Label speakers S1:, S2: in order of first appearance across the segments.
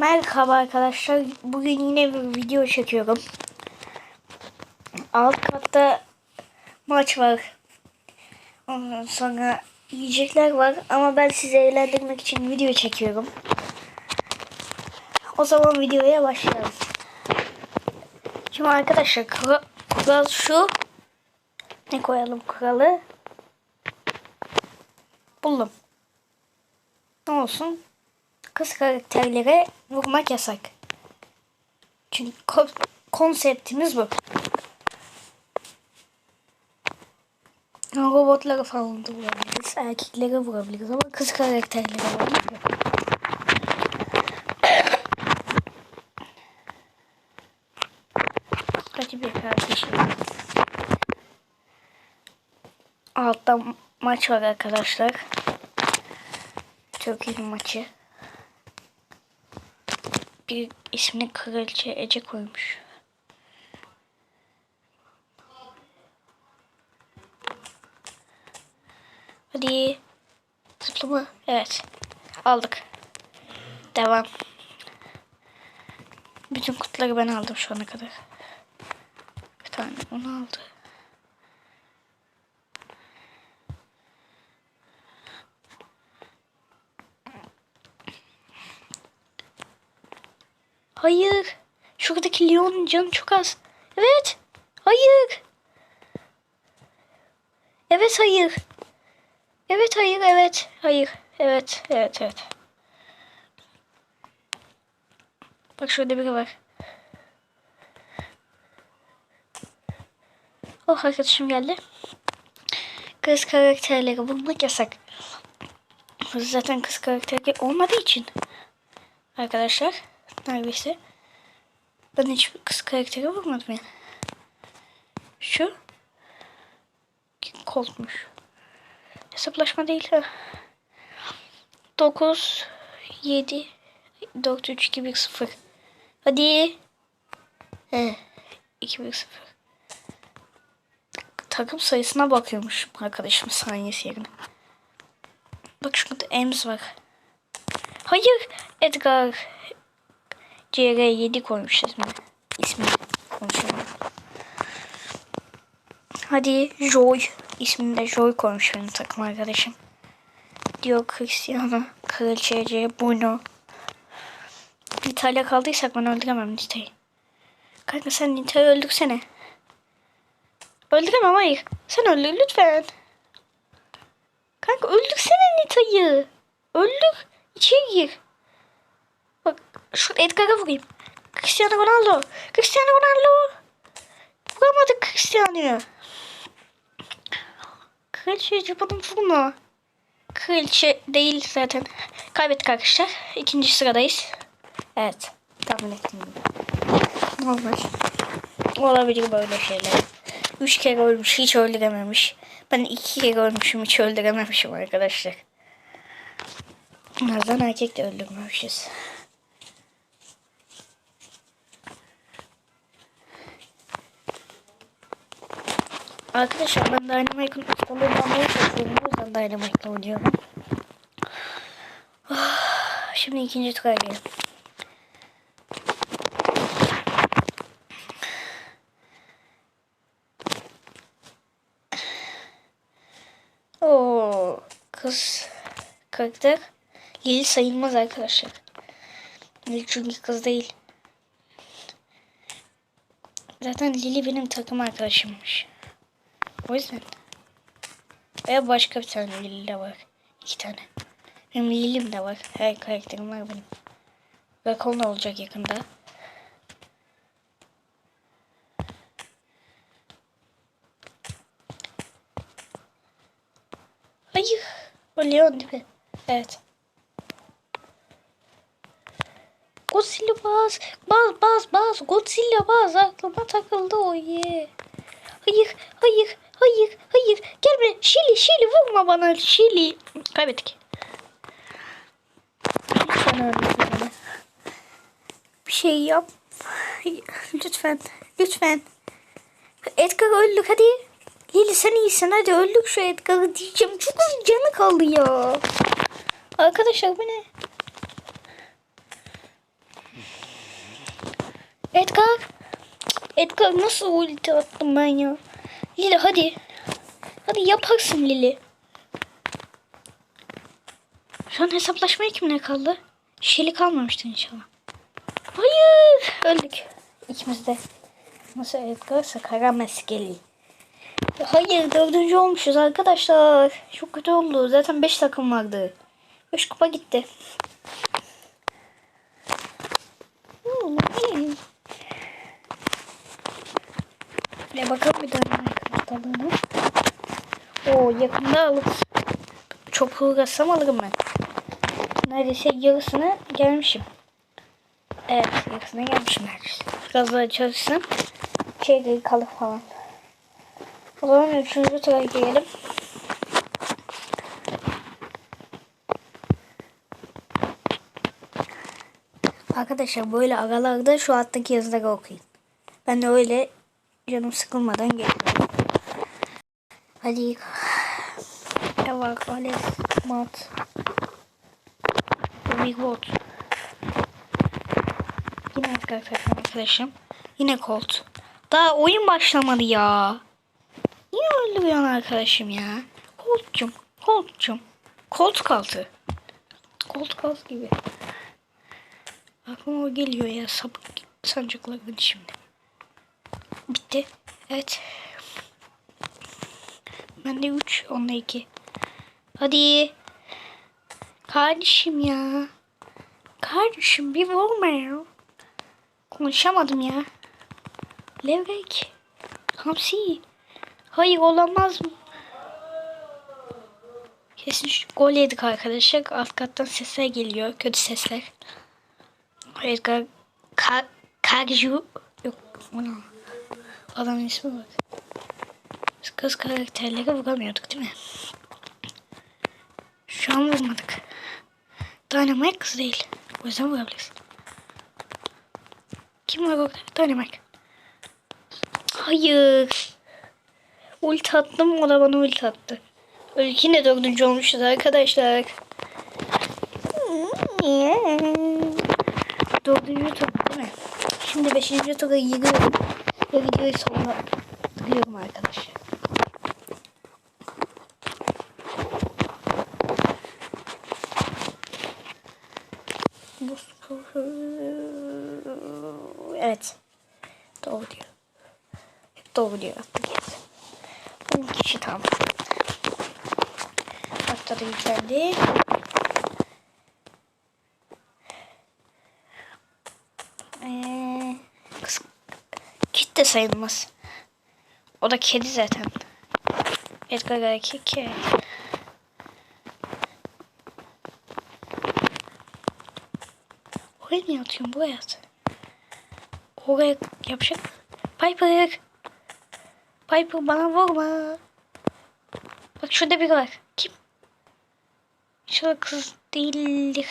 S1: Merhaba arkadaşlar. Bugün yine bir video çekiyorum. Alt katta maç var. Ondan sonra yiyecekler var ama ben sizi eğlendirmek için video çekiyorum. O zaman videoya başlayalım. Şimdi arkadaşlar kura- kural şu. Ne koyalım kuralı? Buldum. Ne olsun? Kız karakterlere vurmak yasak. Çünkü ko- konseptimiz bu. Robotlara falan da vurabiliriz. Erkeklere vurabiliriz ama kız karakterlere vurabiliriz. Hadi bir kardeşim. Altta maç var arkadaşlar. Çok iyi maçı. Bir ismini Kraliçe Ece koymuş. Hadi. Zıplama. Evet. Aldık. Devam. Bütün kutuları ben aldım şu ana kadar. Bir tane onu aldı. Hayır. Şuradaki Leon'un canı çok az. Evet. Hayır. Evet hayır. Evet hayır evet. Hayır. Evet evet evet. Bak şurada biri var. Oh arkadaşım geldi. Kız karakterleri bulmak yasak. Zaten kız karakteri olmadığı için. Arkadaşlar neredeyse. Ben hiç kız karakteri vurmadım ya. Şu. Koltmuş. Hesaplaşma değil. ha. 9 7 4 3 2 1 0. Hadi. He. 2 1 0. Takım sayısına bakıyormuş arkadaşım saniyesi yerine. Bak şurada Ems var. Hayır. Edgar. CR7 koymuş ismi. İsmi konuşuyorum. Hadi Joy. İsmini de Joy koymuş benim takım arkadaşım. Diyor Cristiano. Kraliçe. Bruno. Nita'yla kaldıysak ben öldüremem Nita'yı. Kanka sen Nita'yı öldürsene. Öldüremem hayır. Sen öldür lütfen. Kanka öldürsene Nita'yı. Öldür. İçeri gir. Şu Edgar'a vurayım. Cristiano Ronaldo. Cristiano Ronaldo. Vuramadık Cristiano'yu. Kraliçe bana vurma. Kraliçe değil zaten. Kaybettik arkadaşlar. İkinci sıradayız. Evet. Tahmin ettim. Normal. Olabilir böyle şeyler. Üç kere ölmüş. Hiç öldürememiş. Ben iki kere ölmüşüm. Hiç öldürememişim arkadaşlar. Nazan erkek de öldürmemişiz. Arkadaşlar ben Dynamite'ın ustalığını almaya çalışıyorum. O yüzden Dynamite'la oynuyorum. Ah, Şimdi ikinci tura gelelim. Oo, kız karakter Lili sayılmaz arkadaşlar. Çünkü kız değil. Zaten Lili benim takım arkadaşımmış. O yüzden. Veya başka bir tane Lili de var. İki tane. Benim Lili'm de var. Her karakterim var benim. Rakon olacak yakında. Hayır. O Leon değil mi? Evet. Godzilla bas. Bas bas bas. Godzilla bas. Aklıma takıldı o ye. Hayır. Hayır. Hayır. Hayır. Gel buraya. Şili. Şili vurma bana. Şili. Kaybettik. Bir şey yap. Lütfen. Lütfen. Edgar öldük hadi. Lili sen iyisin hadi öldük şu Edgar'ı diyeceğim. Çok az canı kaldı ya. Arkadaşlar bu ne? Edgar. Edgar nasıl ulti attım ben ya? Lili hadi. Hadi yaparsın Lili. Şu an hesaplaşmaya kimle kaldı? Şeli kalmamıştı inşallah. Hayır. Öldük. İkimiz de. Nasıl Edgar Sakara Meskeli. Hayır dördüncü olmuşuz arkadaşlar. Çok kötü oldu. Zaten 5 takım vardı. 5 kupa gitti. Hmm, iyi. Bir bakalım bir daha arkadaşlarına. Oo yakında alırız. Çok uğraşsam alırım ben. Neredeyse yarısına gelmişim. Evet yarısına gelmişim neredeyse. Biraz daha çalışsam şey kalır falan. O zaman üçüncü tura girelim. Arkadaşlar böyle aralarda şu alttaki yazıları okuyun. Ben de öyle canım sıkılmadan geliyorum. Hadi. Eva Kales Mat. Big Bolt. Yine arkadaşlar arkadaşım. Yine Colt. Daha oyun başlamadı ya. Niye öldürüyorsun arkadaşım ya? Colt'cum. Colt'cum. Colt kaldı. Colt kaldı gibi. Aklıma o geliyor ya sapık sancakların şimdi. Bitti. Evet. Ben de 3, onda 2. Hadi. Kardeşim ya. Kardeşim bir vurma. Konuşamadım ya. Levrek. Hamsi. Hayır olamaz mı? Kesin şu gol yedik arkadaşlar. Alt kattan sesler geliyor. Kötü sesler. Edgar Ka Karju yok ona. Adamın ismi bak. Biz kız karakterleri vuramıyorduk değil mi? Şu an vurmadık. Dynamite kız değil. O yüzden vurabiliriz. Kim var orada? Dynamite. Hayır. Ulti attım o da bana ulti attı. Yine dördüncü olmuşuz arkadaşlar. Dördüncü tur değil mi? Şimdi beşinci tura giriyorum. Ve videoyu sonuna duruyorum arkadaşlar. Evet. Doğru diyor. Doğru diyor. Yes. 10 kişi tam. Hatta da yükseldi. Ee, de sayılmaz. O da kedi zaten. Edgar erkek ki. Oraya niye atıyorsun buraya at. Oraya yapacak. Piper. Piper bana vurma. Bak şurada biri var. Kim? İnşallah kız değildir.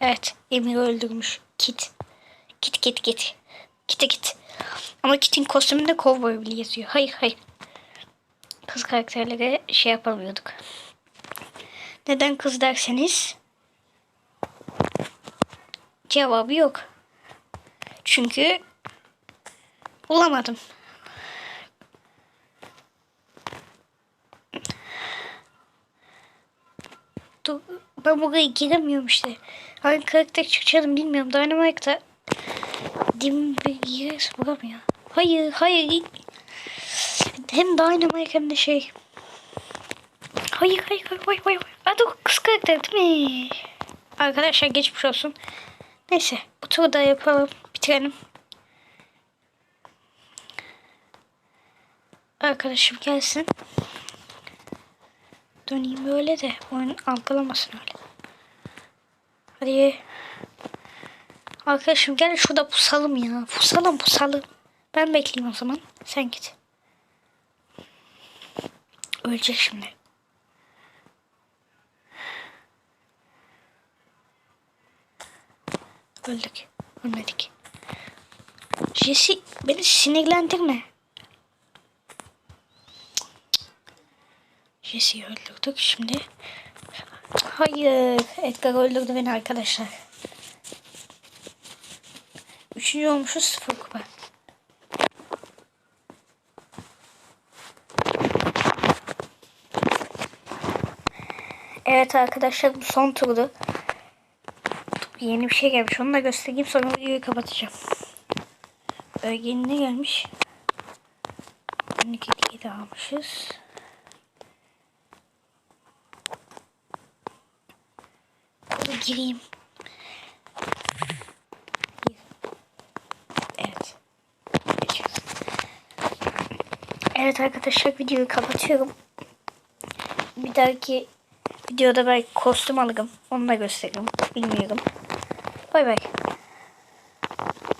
S1: Evet. Emir öldürmüş. Kit. Kit kit kit. Kit'e git. Ama Kit'in kostümünde kovboy bile yazıyor. Hayır hayır. Kız karakterlere şey yapamıyorduk. Neden kız derseniz cevabı yok. Çünkü bulamadım. Ben buraya giremiyorum işte. Hangi karakter çıkacağını bilmiyorum. Dynamite'da dim bir girerse bulamıyor. Hayır, hayır. Hem Dynamite hem de şey. Hayır, hayır, hayır, hayır, hayır. Adı kız karakter değil mi? Arkadaşlar geçmiş olsun. Neyse, bu turu yapalım. Bitirelim. Arkadaşım gelsin. Döneyim böyle de oyun algılamasın öyle. Hadi. Arkadaşım gel şurada pusalım ya. Pusalım pusalım. Ben bekleyeyim o zaman. Sen git. Ölecek şimdi. Öldük. Ölmedik. Jesse beni sinirlendirme. Jesse'yi öldürdük şimdi. Hayır. Edgar öldürdü beni arkadaşlar. Üçüncü olmuşuz sıfır kupa. Evet arkadaşlar bu son turdu. Yeni bir şey gelmiş. Onu da göstereyim sonra videoyu kapatacağım. Bölgenin ne gelmiş? 12 diye de almışız. Dur gireyim. Gir. Evet. Evet arkadaşlar videoyu kapatıyorum. Bir dahaki videoda belki kostüm alırım. Onu da gösteririm. Bilmiyorum. Bay bay.